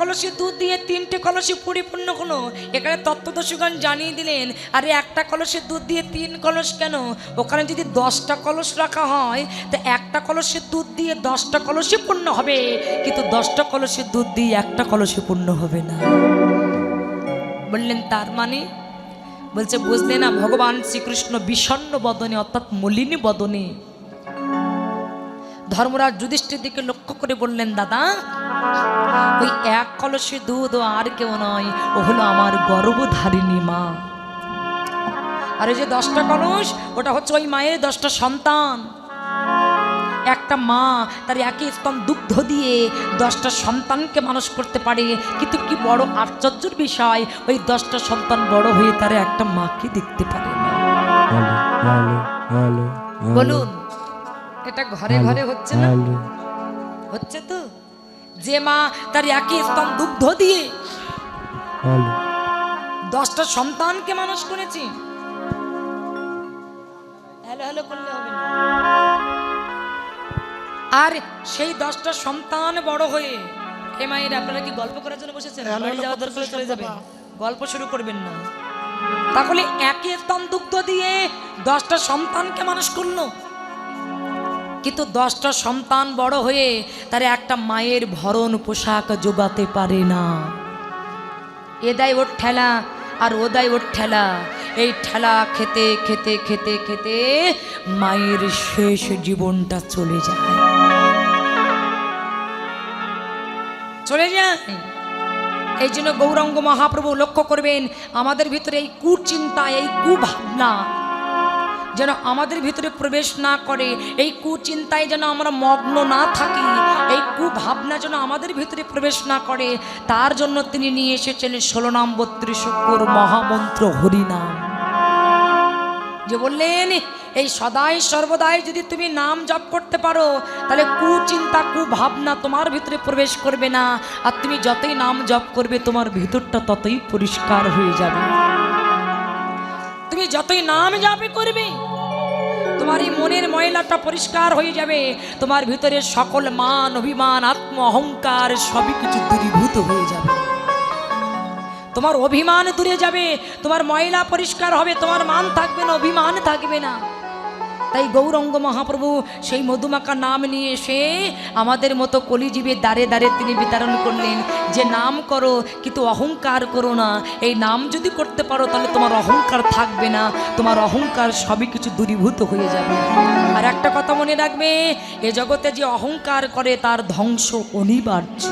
কলসি দুধ দিয়ে তিনটে কলসি পরিপূর্ণ হলো। এখানে তত্ত্বদর্শীগণ জানিয়ে দিলেন, আরে একটা কলসের দুধ দিয়ে তিন কলস কেন? ওখানে যদি দশটা কলস রাখা হয়, তো একটা কলসের দুধ দিয়ে দশটা কলসি পূর্ণ হবে। কিন্তু দশটা কলসের দুধ দিয়ে একটা কলসি পূর্ণ হবে না। বললেন, তার মানে? বলছে, বুঝলে না, ভগবান শ্রীকৃষ্ণ বিষণ্ণ বদনে, অর্থাৎ মলিনী বদনে ধর্মরাজ যুধিষ্ঠির দিকে লক্ষ্য করে বললেন দাদা ওই এক কলসে দুধ ও আর কেউ নয় ও হলো আমার গর্ভধারিণী মা। আর ওই যে দশটা কলস ওটা হচ্ছে ওই মায়ের দশটা সন্তান। একটা মা তার একই স্তন দুগ্ধ দিয়ে দশটা সন্তানকে মানুষ করতে পারে। কিন্তু কি বড় আশ্চর্যের বিষয় ওই দশটা সন্তান বড় হয়ে তারা একটা মাকে দেখতে পারে না। বলুন। এটা ঘরে ঘরে হচ্ছে না? হচ্ছে তো? যে মা তার একই স্তন দুগ্ধ দিয়ে দশটা সন্তানকে মানুষ করেছি। হ্যালো হ্যালো করলে হবে না। আর সেই দশটা সন্তান বড় হয়ে এ মায়ের আপনারা কি গল্প করার জন্য বসেছেন? বাড়ি যাওয়া দরকার চলে যাবেন গল্প শুরু করবেন না। তাহলে একই স্তন দুগ্ধ দিয়ে দশটা সন্তানকে মানুষ করল। কিন্তু দশটা সন্তান বড় হয়ে তার একটা মায়ের ভরণ পোশাক জোগাতে পারে না। এ দেয় ওর ঠেলা আর ও দেয় ওর ঠেলা। এই ঠেলা খেতে খেতে খেতে খেতে মায়ের শেষ জীবনটা চলে যায়। চলে যায়? এই জন্য গৌরাঙ্গ মহাপ্রভু লক্ষ্য করবেন, আমাদের ভিতরে এই কুচিন্তা, এই কুভাবনা যেন আমাদের ভিতরে প্রবেশ না করে, এই কুচিন্তায় যেন আমরা মগ্ন না থাকি, এই কুভাবনা যেন আমাদের ভিতরে প্রবেশ না করে, তার জন্য তিনি নিয়ে এসেছেন ষোলো নাম বত্রিশ মহামন্ত্র হরিনাম। যে বললেন, এই সদাই সর্বদাই যদি তুমি নাম জপ করতে পারো, তাহলে কুচিন্তা, কুভাবনা তোমার ভিতরে প্রবেশ করবে না। আর তুমি যতই নাম জপ করবে, তোমার ভিতরটা ততই পরিষ্কার হয়ে যাবে। তুমি যতই নাম যাবে করবে, তোমার এই মনের ময়লাটা পরিষ্কার হয়ে যাবে। তোমার ভিতরে সকল মান, অভিমান, আত্ম অহংকার সবই কিছু দূরীভূত হয়ে যাবে। তোমার অভিমান দূরে যাবে, তোমার ময়লা পরিষ্কার হবে, তোমার মান থাকবে না, অভিমান থাকবে না। তাই গৌরঙ্গ মহাপ্রভু সেই মধুমাকা নাম নিয়ে এসে আমাদের মতো কলিজীবের দ্বারে দ্বারে তিনি বিতরণ করলেন যে, নাম করো, কিন্তু অহংকার করো না। এই নাম যদি করতে পারো, তাহলে তোমার অহংকার থাকবে না। তোমার অহংকার সবই কিছু দূরীভূত হয়ে যাবে। আর একটা কথা মনে রাখবে, এ জগতে যে অহংকার করে, তার ধ্বংস অনিবার্য।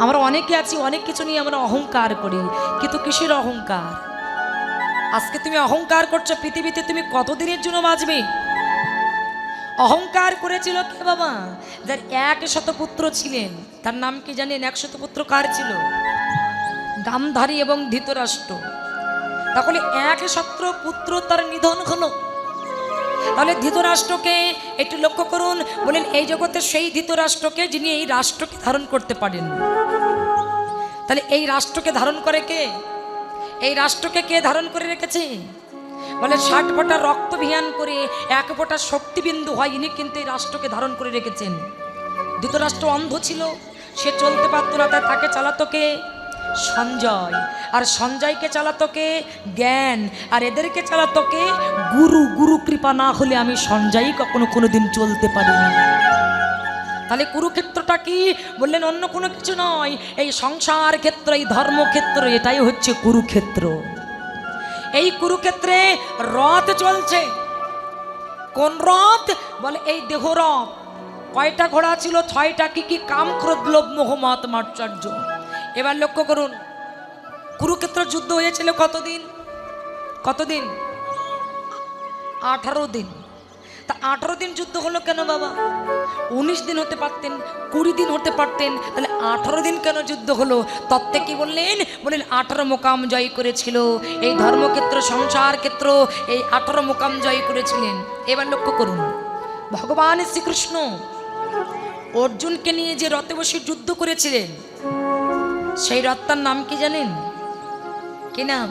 আমরা অনেকে আছি, অনেক কিছু নিয়ে আমরা অহংকার করি, কিন্তু কিসের অহংকার? আজকে তুমি অহংকার করছ পৃথিবীতে, তুমি কতদিনের জন্য বাঁচবে? অহংকার করেছিল কে বাবা? যার এক শতপুত্র ছিলেন। তার নাম কি জানেন? এক শতপুত্র কার ছিল? গামধারী এবং ধৃতরাষ্ট্র। তাহলে এক শত্র পুত্র তার নিধন হলো। তাহলে ধৃতরাষ্ট্রকে একটু লক্ষ্য করুন। বলেন, এই জগতে সেই ধৃতরাষ্ট্রকে যিনি এই রাষ্ট্রকে ধারণ করতে পারেন। তাহলে এই রাষ্ট্রকে ধারণ করে কে? এই রাষ্ট্রকে কে ধারণ করে রেখেছে? বলে ষাট ফোঁটা রক্ত ভিয়ান করে এক ফোঁটা শক্তিবিন্দু হয় ইনি কিন্তু এই রাষ্ট্রকে ধারণ করে রেখেছেন। ধৃতরাষ্ট্র অন্ধ ছিল, সে চলতে পারতো না, তাই তাকে চালাতো কে? সঞ্জয়। আর সঞ্জয়কে চালাতো কে? জ্ঞান। আর এদেরকে চালাতো কে? গুরু গুরু কৃপা না হলে আমি সঞ্জয়ই কখনো কোনোদিন চলতে পারি না তাহলে কুরুক্ষেত্রটা কি? বললেন, অন্য কোনো কিছু নয়। এই সংসার ক্ষেত্র, এই ধর্মক্ষেত্র এটাই হচ্ছে কুরুক্ষেত্র। এই কুরুক্ষেত্রে রথ চলছে। কোন রথ? বলে, এই দেহ রথ। কয়টা ঘোড়া ছিল, ছয়টা কি কি কাম ক্রোধ লোভ মোহ মত মাশ্চর্য এবার লক্ষ্য করুন, কুরুক্ষেত্র যুদ্ধ হয়েছিল কতদিন? কতদিন? আঠারো দিন। তা আঠারো দিন যুদ্ধ হলো কেন বাবা? উনিশ দিন হতে পারতেন, কুড়ি দিন হতে পারতেন, তাহলে আঠারো দিন কেন যুদ্ধ হলো? তত্ত্বে কি বললেন? বললেন, আঠারো মোকাম জয় করেছিল, এই ধর্মক্ষেত্র, সংসার ক্ষেত্র, এই আঠারো মোকাম জয় করেছিলেন। এবার লক্ষ্য করুন, ভগবান শ্রীকৃষ্ণ অর্জুনকে নিয়ে যে রথে বসে যুদ্ধ করেছিলেন, সেই রথটার নাম কি জানেন? কি নাম?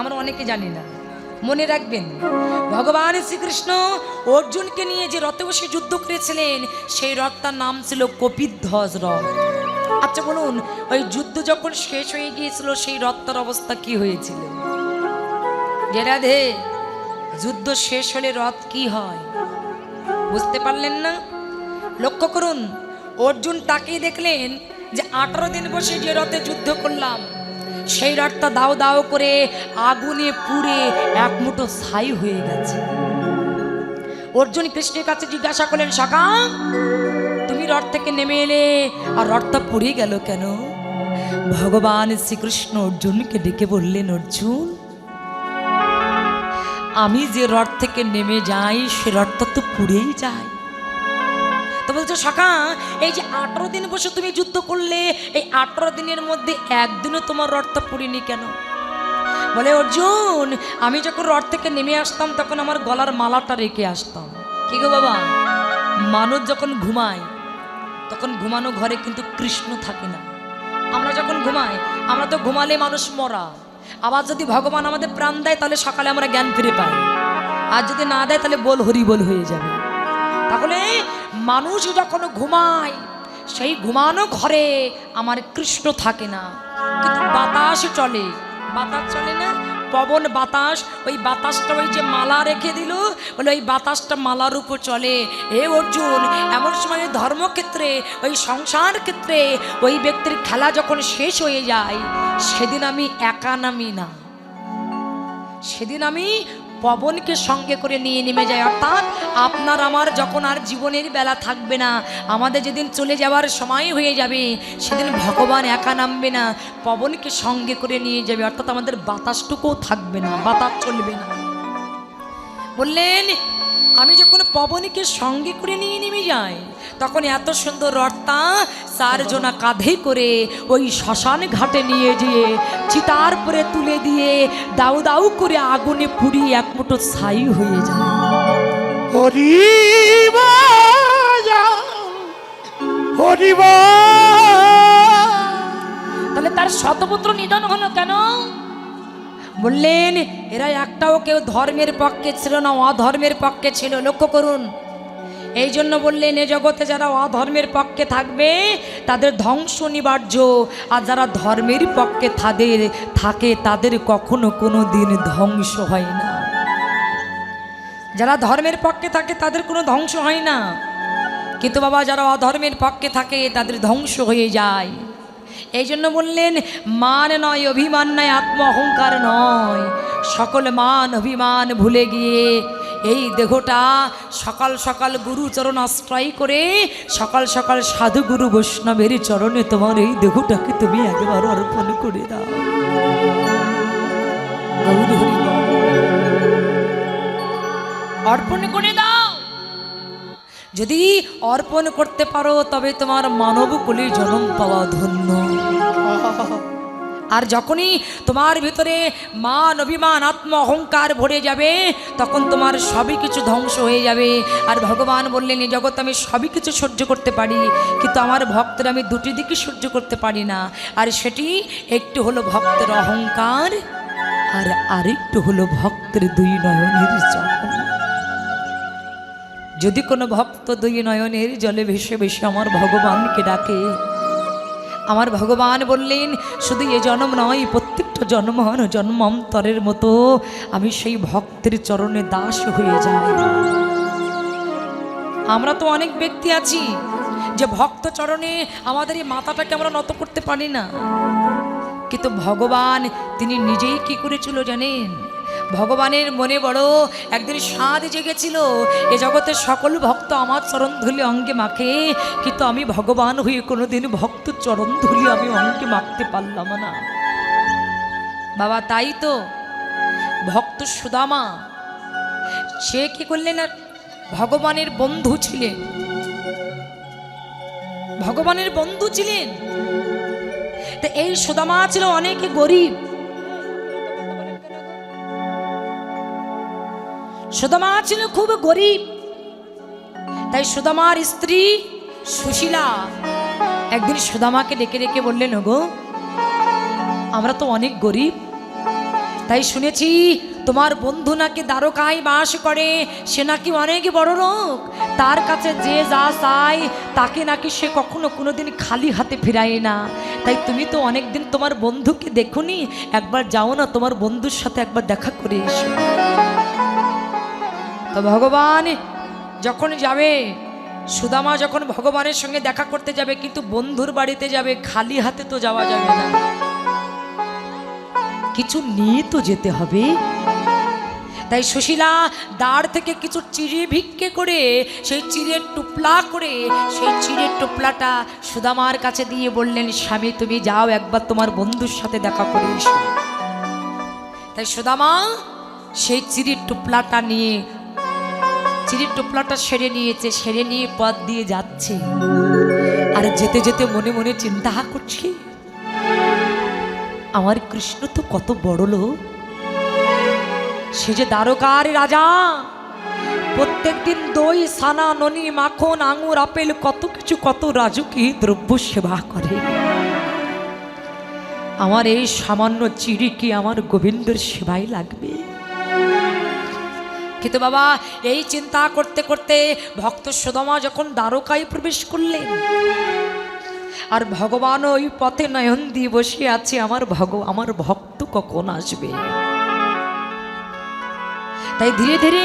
আমরা অনেকে জানি না। মনে রাখবেন, ভগবান শ্রীকৃষ্ণ অর্জুনকে নিয়ে যে রথে বসে যুদ্ধ করেছিলেন, সেই রথটার নাম ছিল কপিধ্বজ রথ। আচ্ছা বলুন, ওই যুদ্ধ যখন শেষ হয়ে গিয়েছিল, সেই রথটার অবস্থা কি হয়েছিল? রাধে যুদ্ধ শেষ হলে রথ কি হয়? বুঝতে পারলেন না? লক্ষ্য করুন, অর্জুন তাকেই দেখলেন যে আঠারো দিন বসে যে রথে যুদ্ধ করলাম। সেই রথটা দাও দাও করে আগুনে পুড়ে এক মুঠো ছাই হয়ে গেছে। অর্জুন কৃষ্ণের কাছে জিজ্ঞাসা করলেন সকা তুমি রথ থেকে নেমে এলে আর রথটা পুড়ে গেল কেন? ভগবান শ্রীকৃষ্ণ অর্জুনকে ডেকে বললেন, অর্জুন, আমি যে রথ থেকে নেমে যাই, সে রথটা তো পুড়েই যায়। তো বলছো, সখা, এই যে আঠারো দিন বসে তুমি যুদ্ধ করলে, এই আঠারো দিনের মধ্যে একদিনও তোমার রথটা পুড়িনি কেন? বলে, অর্জুন, আমি যখন রথ থেকে নেমে আসতাম, তখন আমার গলার মালাটা রেখে আসতাম। কি গো বাবা? মানুষ যখন ঘুমায়, তখন ঘুমানো ঘরে কিন্তু কৃষ্ণ থাকে না। আমরা যখন ঘুমাই, আমরা তো ঘুমালে মানুষ মরা। আবার যদি ভগবান আমাদের প্রাণ দেয়, তাহলে সকালে আমরা জ্ঞান ফিরে পাই। আর যদি না দেয়, তাহলে বল হরি বল হয়ে যাবে। তাহলে মানুষ যখন ঘুমায়, সেই ঘুমানো ঘরে আমার কৃষ্ণ থাকে না। কিন্তু বাতাস চলে। বাতাস চলে না? পবন বাতাস। ওই বাতাসটা ওই যে মালা রেখে দিল, বলে ওই বাতাসটা মালার উপর চলে। এ অর্জুন, এমন সময় ধর্মক্ষেত্রে, ওই সংসার ক্ষেত্রে ওই ব্যক্তির খেলা যখন শেষ হয়ে যায়, সেদিন আমি একা নামি না। সেদিন আমি পবনকে সঙ্গে করে নিয়ে নেমে যায়। অর্থাৎ আপনার আমার যখন আর জীবনের বেলা থাকবে না, আমাদের যেদিন চলে যাওয়ার সময় হয়ে যাবে, সেদিন ভগবান একা নামবে না, পবনকে সঙ্গে করে নিয়ে যাবে। অর্থাৎ আমাদের বাতাসটুকুও থাকবে না, বাতাস চলবে না। বললেন আমি যখন পবনকে সঙ্গে করে নিয়ে নেমে যাই তখন এত সুন্দর রথটা চারজনা কাঁধে করে ওই শ্মশান ঘাটে নিয়ে যেয়ে চিতার পরে তুলে দিয়ে দাউ দাউ করে আগুনে পুড়িয়ে এক মুঠো ছাই হয়ে যায়। তাহলে তার শতপুত্র নিধন হলো কেন? বললেন, এরা একটাও কেউ ধর্মের পক্ষে ছিল না, অধর্মের পক্ষে ছিল, লক্ষ্য করুন। এই জন্য বললেন, এ জগতে যারা অধর্মের পক্ষে থাকবে, তাদের ধ্বংস অনিবার্য। আর যারা ধর্মের পক্ষে তাদের থাকে, তাদের কখনো কোনো দিন ধ্বংস হয় না। যারা ধর্মের পক্ষে থাকে, তাদের কোনো ধ্বংস হয় না। কিন্তু বাবা, যারা অধর্মের পক্ষে থাকে, তাদের ধ্বংস হয়ে যায়। এই জন্য বললেন, মান নয়, অভিমান নয় আত্ম অহংকার নয়। সকল মান, অভিমান ভুলে গিয়ে এই দেহটা সকাল সকাল গুরুচরণ আশ্রয় করে সকাল সকাল সাধু গুরু বৈষ্ণবের চরণে তোমার এই দেহটাকে তুমি একবার অর্পণ করে দাও। গৌর। অর্পণ করে দাও। যদি অর্পণ করতে পারো, তবে তোমার মানব কুলে জন্ম পাওয়া ধন্য। আর যখনই তোমার ভিতরে মান অভিমান, আত্ম অহংকার ভরে যাবে, তখন তোমার সবই কিছু ধ্বংস হয়ে যাবে। আর ভগবান বললেন এই জগৎ আমি সবই কিছু সহ্য করতে পারি, কিন্তু আমার ভক্তের আমি দুটি দিকে সহ্য করতে পারি না। আর সেটি একটু হলো ভক্তের অহংকার, আর আরেকটু হলো ভক্তের দুই নয়নের জল যদি কোনো ভক্ত দুই নয়নের জলে ভেসে ভেসে আমার ভগবানকে ডাকে, আমার ভগবান বললেন, শুধু এ জন্ম নয়, প্রত্যেকটা জন্মহন জন্মান্তরের মতো আমি সেই ভক্তের চরণে দাস হয়ে যাই। আমরা তো অনেক ব্যক্তি আছি যে ভক্ত চরণে আমাদের এই মাথাটাকে আমরা নত করতে পারি না। কিন্তু ভগবান, তিনি নিজেই কি করেছিল জানেন? ভগবানের মনে বড় একদিন স্বাদ জেগেছিল। এ জগতের সকল ভক্ত আমার চরণ ধুলি অঙ্গে মাখে, কিন্তু আমি ভগবান হয়ে কোনোদিন ভক্ত চরণ ধুলি আমি অঙ্গে মাখতে পারলাম না। বাবা, তাই তো। ভক্ত সুদামা, সে কি করলেন আর ভগবানের বন্ধু ছিলেন? ভগবানের বন্ধু ছিলেন? তো এই সুদামা ছিল অনেক গরিব। সুদামা ছিল খুব গরিব। তাই সুদামার স্ত্রী সুশীলা একদিন সুদামাকে ডেকে ডেকে বললেন গো আমরা তো অনেক গরিব। তাই শুনেছি তোমার বন্ধু নাকি দ্বারকায় বাস করে, সে নাকি অনেক বড় লোক। তার কাছে যে যা চায়, তাকে নাকি সে কখনো কোনো দিন খালি হাতে ফিরায় না। তাই তুমি তো অনেক দিন তোমার বন্ধুকে দেখুনি, একবার যাও না তোমার বন্ধুর সাথে একবার দেখা করে এসো। তো ভগবান যখন যাবে, সুদামা যখন ভগবানের সঙ্গে দেখা করতে যাবে, কিন্তু বন্ধুর বাড়িতে যাবে, খালি হাতে তো যাওয়া যাবে না। কিছু নিয়ে তো যেতে হবে। তাই সুশীলা দাঁড় থেকে কিছু চিড়ে ভিক্ষে করে, সেই চিড়ের টুপলা করে, সেই চিড়ের টুপলাটা সুদামার কাছে দিয়ে বললেন, স্বামী, তুমি যাও, একবার তোমার বন্ধুর সাথে দেখা করে তাই সুদামা সেই চিড়ির টুপলাটা নিয়ে চিড়ির টোপলাটা সেরে নিয়েছে, সেরে নিয়ে পথ দিয়ে যাচ্ছে। আর যেতে যেতে মনে মনে চিন্তা করছি, আমার কৃষ্ণ তো কত বড় লোক। সে যে দ্বারকার রাজা, প্রত্যেকদিন দই, সানা, ননি, মাখন, আঙুর, আপেল, কত কিছু, কত রাজকীয় দ্রব্য সেবা করে। আমার এই সামান্য চিড়ি কি আমার গোবিন্দর সেবাই লাগবে। কিন্তু বাবা, এই চিন্তা করতে করতে ভক্ত সুদমা যখন দ্বারকায় প্রবেশ করলেন, আর ভগবান ওই পথে নয়ন দিয়ে বসে আছে, আমার ভগ, আমার ভক্ত কখন আসবে? তাই ধীরে ধীরে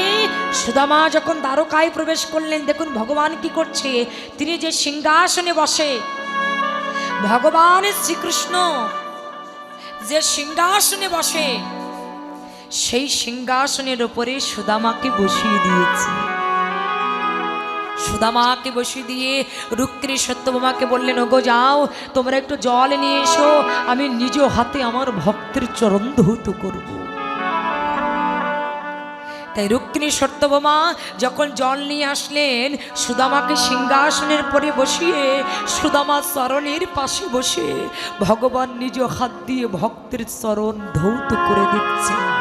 সুদামা যখন দ্বারকায় প্রবেশ করলেন, দেখুন ভগবান কি করছে। তিনি যে সিংহাসনে বসে, ভগবান শ্রীকৃষ্ণ যে সিংহাসনে বসে সেই সিংহাসনের ওপরে সুদামাকে বসিয়ে দিয়েছে। সুদামাকে বসিয়ে দিয়ে রুক্মিণী সত্যভামাকে বললেন, ওগো, যাও, তোমরা একটু জল নিয়ে এসো, আমি নিজ হাতে আমার ভক্তের চরণ ধৌত করব। তাই রুক্মিণী সত্যভামা যখন জল নিয়ে আসলেন, সুদামাকে সিংহাসনের পরে বসিয়ে সুদামা চরণের পাশে বসে ভগবান নিজ হাত দিয়ে ভক্তের চরণ ধৌত করে দিচ্ছে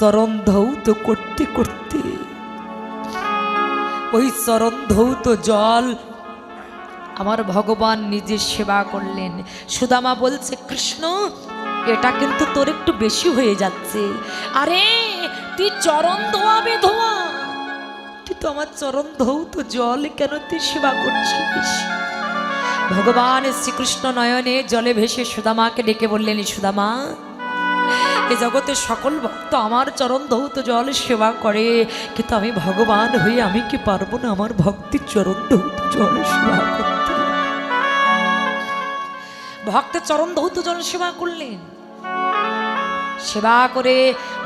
চরণ ধৌত করতে করতে। ওই চরণ ধৌত জল। আমার ভগবান নিজে সেবা করলেন। সুদামা বলছে, কৃষ্ণ, এটা কিন্তু তোর একটু বেশি হয়ে যাচ্ছে। আরে, তুই চরণ ধোয়াবে ধোয়া তুই তো আমার চরণ ধৌত জল, কেন তুই সেবা করছিস? ভগবান শ্রীকৃষ্ণ নয়নে জলে ভেসে সুদামাকে ডেকে বললেন, সুদামা এ জগতের সকল ভক্ত আমার চরণ ধৌত জল সেবা করে। কিন্তু আমি ভগবান হয়ে আমি কি পারব না আমার ভক্তির চরণ ধৌত জল সেবা করতে? ভক্তের চরণ ধৌত জল সেবা করলেন। সেবা করে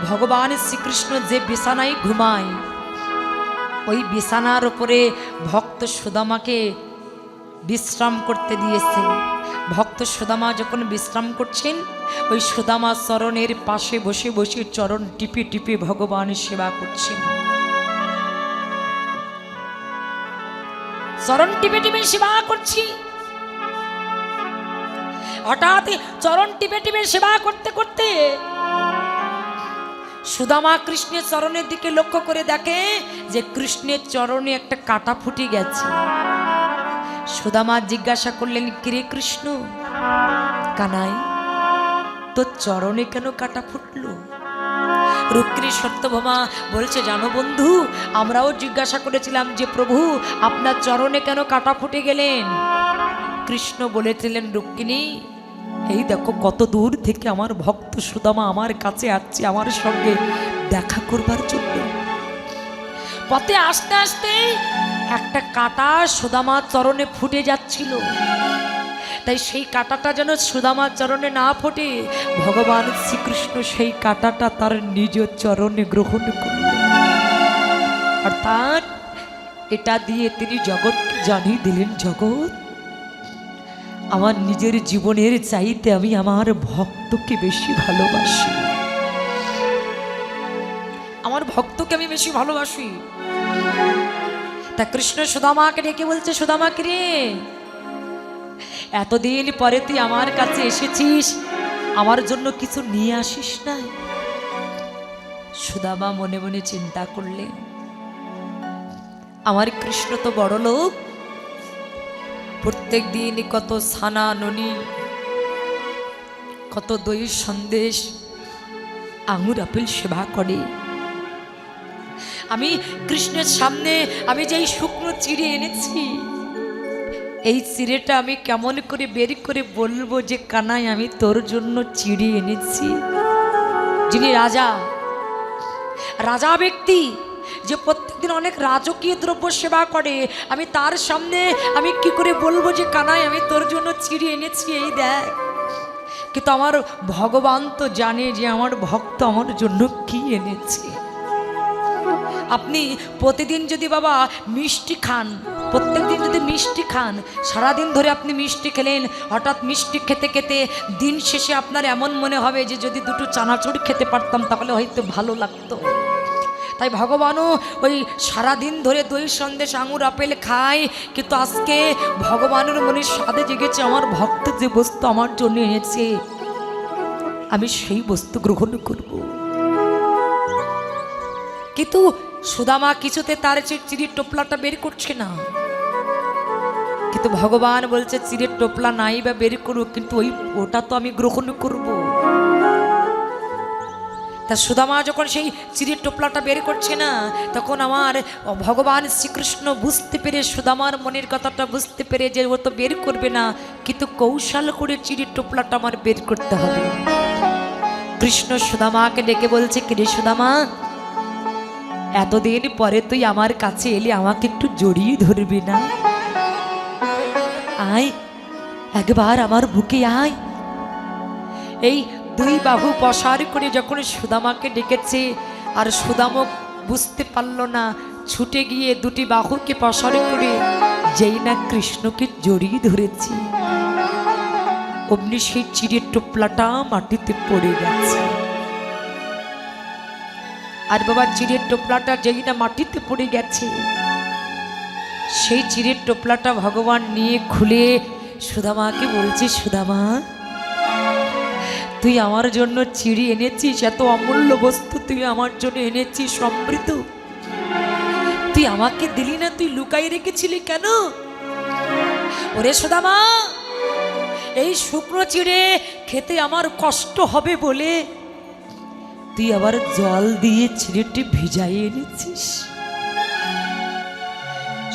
ভগবান শ্রীকৃষ্ণ যে বিছানায় ঘুমায়, ওই বিছানার উপরে ভক্ত সুদামাকে বিশ্রাম করতে দিয়েছে ভক্ত সুদামা যখন বিশ্রাম করছেন, ওই সুদামা চরণের পাশে বসে বসে চরণ টিপে টিপে ভগবান সেবা করছেন। চরণ টিপে টিপে সেবা করছি। হঠাৎ চরণ টিপে টিপে সেবা করতে করতে সুদামা কৃষ্ণের চরণের দিকে লক্ষ্য করে দেখে যে কৃষ্ণের চরণে একটা কাটা ফুটে গেছে। সুদামা জিজ্ঞাসা করলেন, কিরে কৃষ্ণ, কানাই, তোর চরণে কেন কাটা ফুটল? রুক্মিণী সত্যভামা বলছে, জানো বন্ধু, আমরাও জিজ্ঞাসা করেছিলাম যে, প্রভু, আপনার চরণে কেন কাটা ফুটে গেলেন? কৃষ্ণ বলেছিলেন, রুক্মিণী, এই দেখো, কত দূর থেকে আমার ভক্ত সুদামা আমার কাছে আসছে, আমার সঙ্গে দেখা করবার জন্য। পথে আস্তে আস্তে একটা কাটা সুদামার চরণে ফুটে যাচ্ছিল। তাই সেই কাঁটাটা যেন সুদামার চরণে না ফোটে, ভগবান শ্রীকৃষ্ণ সেই কাঁটাটা তার নিজ চরণে গ্রহণ করলেন। অর্থাৎ এটা দিয়ে তিনি জগৎকে জানিয়ে দিলেন, জগৎ, আমার নিজের জীবনের চাইতে আমি আমার ভক্তকে বেশি ভালোবাসি। আমার ভক্তকে আমি বেশি ভালোবাসি। তা কৃষ্ণ সুদামাকে ডেকে বলছে সুদামাকে রে, এতদিন পরে তুই আমার কাছে এসেছিস, আমার জন্য কিছু নিয়ে আসিস না? সুদামা মনে মনে চিন্তা করলে, আমার কৃষ্ণ তো বড় লোক প্রত্যেক দিন কত ছানা ননি, কত দই সন্দেশ, আঙুর আপেল সেবা করে আমি কৃষ্ণের সামনে, আমি যে এই শুকনো চিড়ে এনেছি, এই চিড়েটা আমি কেমন করে বের করে বলব যে, কানাই, আমি তোর জন্য চিড়ে এনেছি। যিনি রাজা রাজা ব্যক্তি, যে প্রত্যেকদিন অনেক রাজকীয় দ্রব্য সেবা করে, আমি তার সামনে, আমি কি করে বলব যে, কানাই, আমি তোর জন্য চিড়ে এনেছি, এই দেখ। কিন্তু আমার ভগবান তো জানে যে, আমার ভক্ত আমার জন্য কি এনেছে। আপনি প্রতিদিন যদি বাবা মিষ্টি খান, প্রত্যেকদিন যদি মিষ্টি খান, সারাদিন ধরে আপনি মিষ্টি খেলেন, হঠাৎ মিষ্টি খেতে খেতে দিন শেষে আপনার এমন মনে হবে যে যদি দুটো চানাচুর খেতে পারতাম তাহলে হয়তো ভালো লাগতো। তাই ভগবানও ওই সারাদিন ধরে দই, সন্দেশ, আঙুর, আপেল খায়, কিন্তু আজকে ভগবানের মনে স্বাদে জেগেছে আমার ভক্ত যে বস্তু আমার জন্য এনেছে। আমি সেই বস্তু গ্রহণ করব। কিন্তু সুদামা কিছুতে তার চিড়ির টোপলাটা বের করছে না। কিন্তু ভগবান বলছে চিড়ের টোপলা নাই বা বের করুক, কিন্তু ওই ওটা তো আমি গ্রহণ করব। তা সুদামা যখন সেই চিড়ির টোপলাটা বের করছে না, তখন আমার ভগবান শ্রীকৃষ্ণ বুঝতে পেরে, সুদামার মনের কথাটা বুঝতে পেরে যে ও তো বের করবে না, কিন্তু কৌশল করে চিড়ির টোপলাটা আমার বের করতে হবে। কৃষ্ণ সুদামাকে ডেকে বলছে, কিরে সুদামা এতদিন পরে তুই আমার কাছে এলে, আমাকে একটু জড়িয়ে ধরবি না? আয়, একবার আমার বুকে আয়। এই দুই বাহু পসার করে যখন সুদামাকে ডেকেছে, আর সুদামক বুঝতে পারল না, ছুটে গিয়ে দুটি বাহুকে পসার করে যেই না কৃষ্ণকে জড়িয়ে ধরেছি। অমনি সেই চিড়ের টোপলাটা মাটিতে পড়ে গেছে। আর বাবা চিড়ের টোপলাটা যেই না মাটিতে পড়ে গেছে, সেই চিড়ের টোপলাটা ভগবান নিয়ে খুলে সুদামাকে বলছে সুদামা তুই আমার জন্য চিড়ি এনেছিস, এত অমূল্য বস্তু তুই আমার জন্য এনেছিস সমৃদ্ধ তুই আমাকে দিলি না, তুই লুকাই রেখেছিলি কেন? ওরে সুদামা এই শুকনো চিড়ে খেতে আমার কষ্ট হবে বলে তুই আবার জল দিয়ে ছিঁড়েটি ভিজাই এনেছিস?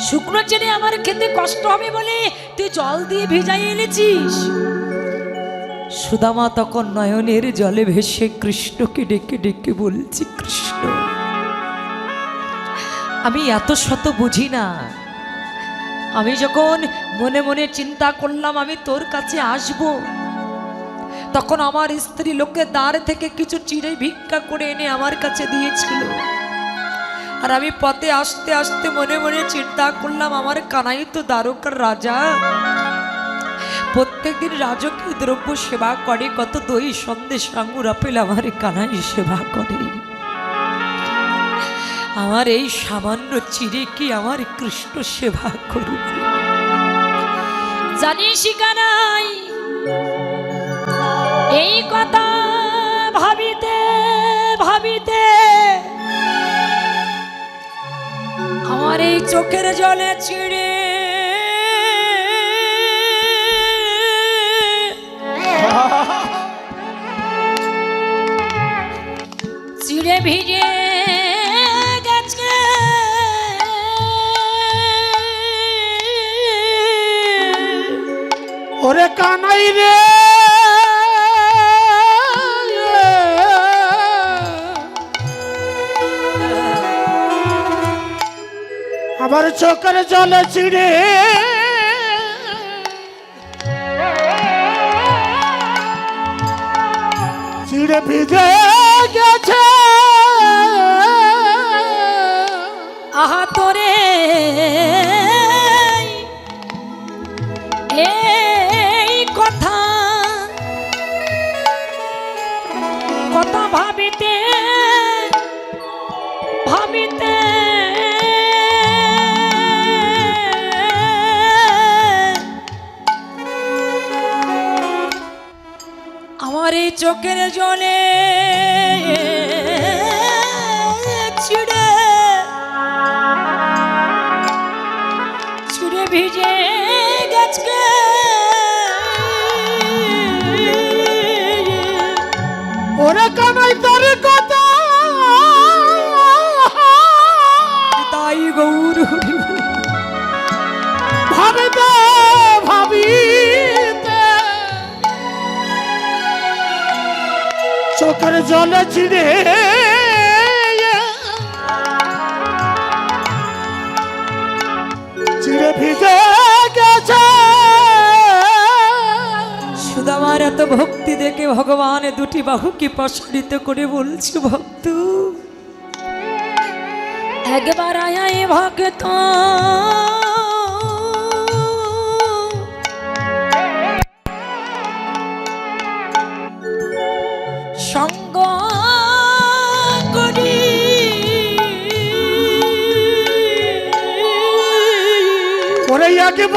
শুকনো চেনে আমার খেতে কষ্ট হবে বলে তুই জল দিয়ে ভিজাই এনেছিস? সুদামা তখন নয়নের জলে ভেসে কৃষ্ণকে ডেকে ডেকে বলছি, কৃষ্ণ, আমি এত শত বুঝি না। আমি যখন মনে মনে চিন্তা করলাম আমি তোর কাছে আসব তখন আমার স্ত্রী লোকে দ্বার থেকে কিছু চিড়ে ভিক্ষা করে এনে আমার কাছে দিয়েছিল। আর আমি পথে আসতে আসতে মনে মনে চিন্তা করলাম, আমার কানাই তো দ্বারকার রাজা। প্রত্যেকদিন রাজকীয় দ্রব্য সেবা করে, কত দই, সন্দেশ আঙুর আপেল আমার কানাই সেবা করে। আমার এই সামান্য চিড়ে কি আমার কৃষ্ণ সেবা করবে? জানিস কানাই এই কথা ভাবিতে ভাবিতে আমার এই চোখের জলে ছিঁড়ে চিড়ে ভিজে ওরে কানাই রে। আমার চোখের জলে চিড়ে চিড়ে ভিজে চোখের জলে চোখের জলে ছিঁড়ে। চিড়ে ভিজে গেছে। সুদামার এত ভক্তি দেখে ভগবান দুটি বাহুকে প্রসারিত করে বলছি, ভক্ত। একবার আয় ভক্ত। ওরে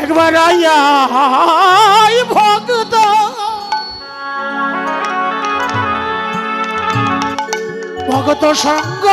একবার আয়া ভক্ত। ভগত সঙ্গ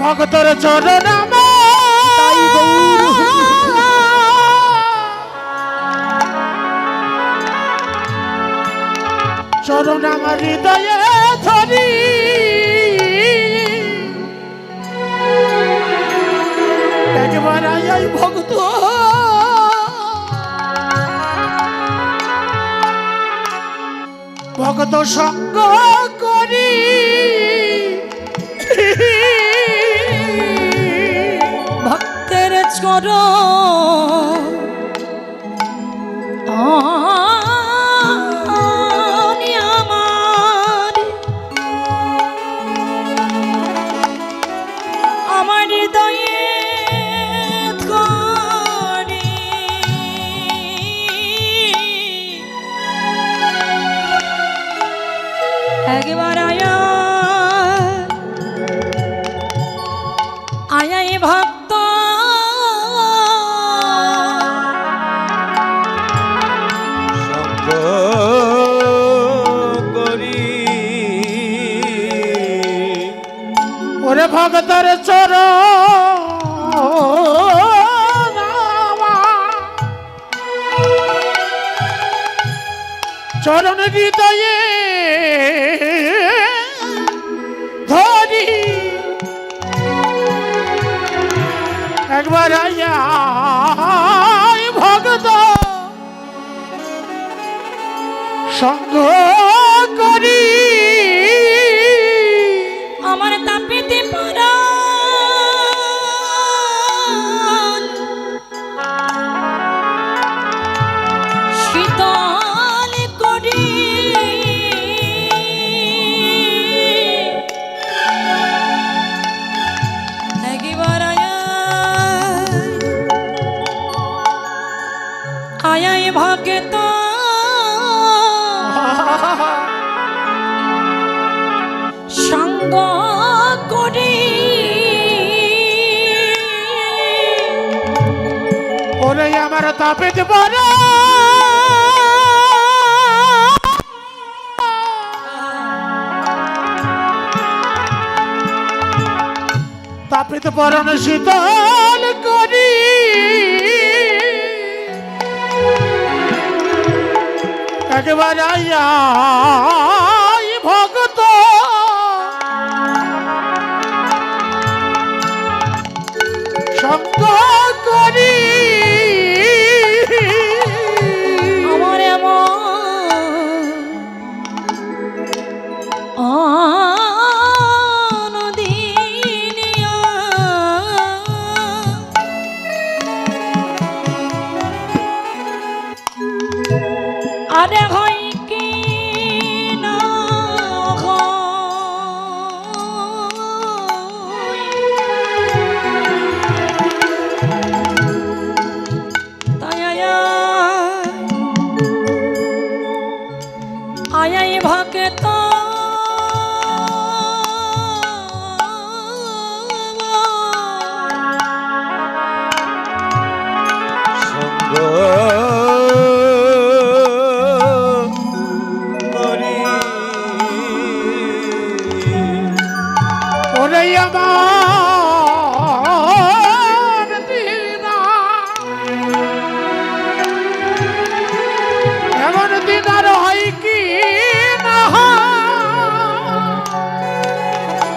ভক্তর চরণ। চরণ আমার হৃদয়ে ধরি একবার আই ভক্ত। ভক্ত সঙ্গ করি। ভক্তের ভগতর চর চরণ হৃদয়ে ধরি। একবার আয়া ভগত সঙ্গ তাপিত পড়া তাপিত পরণ শীতল করি। একবার আইয়া ভগত সঙ্গ